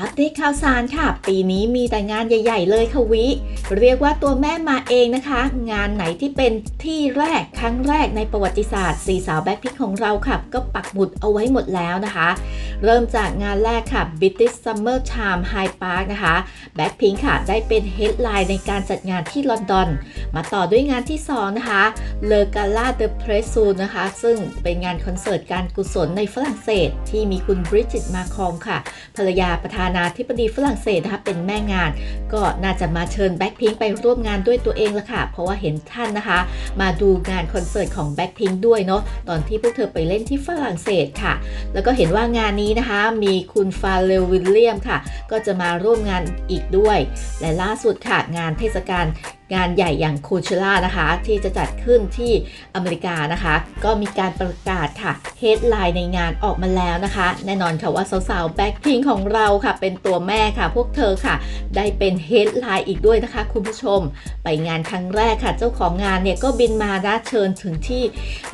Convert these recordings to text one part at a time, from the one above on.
อัปเดตข่าวสารค่ะ ปีนี้มีแต่งานใหญ่ ๆ เลยค่ะวิ เรียกว่าตัวแม่มาเองนะคะ งานไหนที่เป็นที่แรกครั้งแรกในประวัติศาสตร์สี่สาวแบ็คพิกของเราค่ะ ก็ปักหมุดเอาไว้หมดแล้วนะคะ เริ่มจากงานแรกค่ะ British Summer Time High Park นะคะแบ็คพิงค่ะ ได้เป็นเฮดไลน์ในการจัดงานที่ลอนดอน มาต่อด้วยงานที่ 2 นะคะ Le Gala de p r e s u นะคะ ซึ่งเป็นงานคอนเสิร์ตการกุศลในฝรั่งเศส ที่มีคุณบริจิตมาคองค่ะ ภรรยาประธานาธิบดีฝรั่งเศสนะคะ เป็นแม่งาน ก็น่าจะมาเชิญแบ็คพิงไปร่วมงานด้วยตัวเองละค่ะ เพราะว่าเห็นท่านนะคะ มาดูงานคอนเสิร์ตของแบ็คพิงด้วยเนาะ ตอนที่พวกเธอไปเล่นที่ฝรั่งเศสค่ะ แล้วก็เห็นว่างานนี้นะคะ มีคุณฟาเรลวิลเลียมค่ะ ก็จะมาร่วมงานอีกด้วย และล่าสุดค่ะ งานเทศกาล งานใหญ่อย่างโคเชล่านะคะ ที่จะจัดขึ้นที่อเมริกานะคะ ก็มีการประกาศค่ะเฮดไลน์ในงานออกมาแล้วนะคะ แน่นอนค่ะว่าสาวๆแบ็คพิงของเราค่ะ เป็นตัวแม่ค่ะ พวกเธอค่ะ ได้เป็นเฮดไลน์อีกด้วยนะคะ คุณผู้ชม ไปงานครั้งแรกค่ะ เจ้าของงานเนี่ยก็บินมานะเชิญถึงที่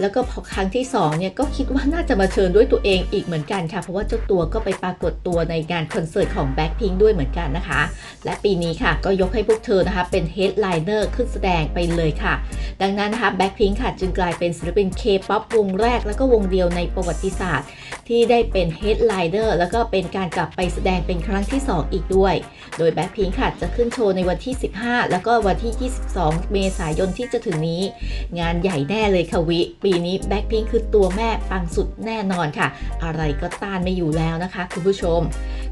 แล้วก็พอครั้งที่สองเนี่ยก็คิดว่าน่าจะมาเชิญด้วยตัวเองอีกเหมือนกันค่ะ เพราะว่าเจ้าตัวก็ไปปรากฏตัวในงานคอนเสิร์ตของ Blackpink ด้วยเหมือนกันนะคะ และปีนี้ค่ะก็ยกให้พวกเธอนะคะเป็นเฮดไลเนอร์ขึ้นแสดงไปเลยค่ะ ดังนั้นนะคะ Blackpink ค่ะจึงกลายเป็นศิลปิน K-POP วงแรกแล้วก็วงเดียวในประวัติศาสตร์ ที่ได้เป็นเฮดไลเนอร์แล้วก็เป็นการกลับไปแสดงเป็นครั้งที่ 2 อีกด้วย โดย Blackpink ค่ะจะขึ้นโชว์ในวันที่ 15 แล้วก็วันที่ 22 เมษายนที่จะถึงนี้ งานใหญ่แน่เลยค่ะวิ ปีนี้แบ็คพิงคือตัวแม่ปังสุดแน่นอนค่ะ อะไรก็ต้านไม่อยู่แล้วนะคะ คุณผู้ชม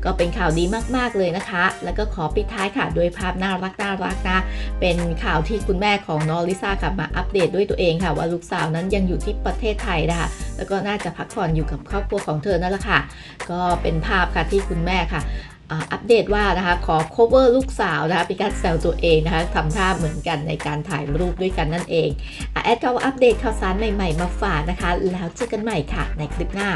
ก็เป็นข่าวดีมากๆเลยนะคะ แล้วก็ขอปิดท้ายค่ะด้วยภาพน่ารักน่ารักนะ เป็นข่าวที่คุณแม่ของน้องลิซ่ากลับมาอัปเดตด้วยตัวเองค่ะ ว่าลูกสาวนั้นยังอยู่ที่ประเทศไทยนะคะแล้วก็น่าจะพักผ่อนอยู่กับครอบครัวของเธอนั่นแหละค่ะ ก็เป็นภาพค่ะที่คุณแม่ค่ะอัปเดตว่านะคะขอ cover ลูกสาวนะคะเป็นการแซวตัวเองนะคะทำท่าเหมือนกันในการถ่ายรูปด้วยกันนั่นเองอแอดก็อัปเดตข่าวสารใหม่ๆ มาฝากนะคะ แล้วเจอกันใหม่ค่ะในคลิปหน้า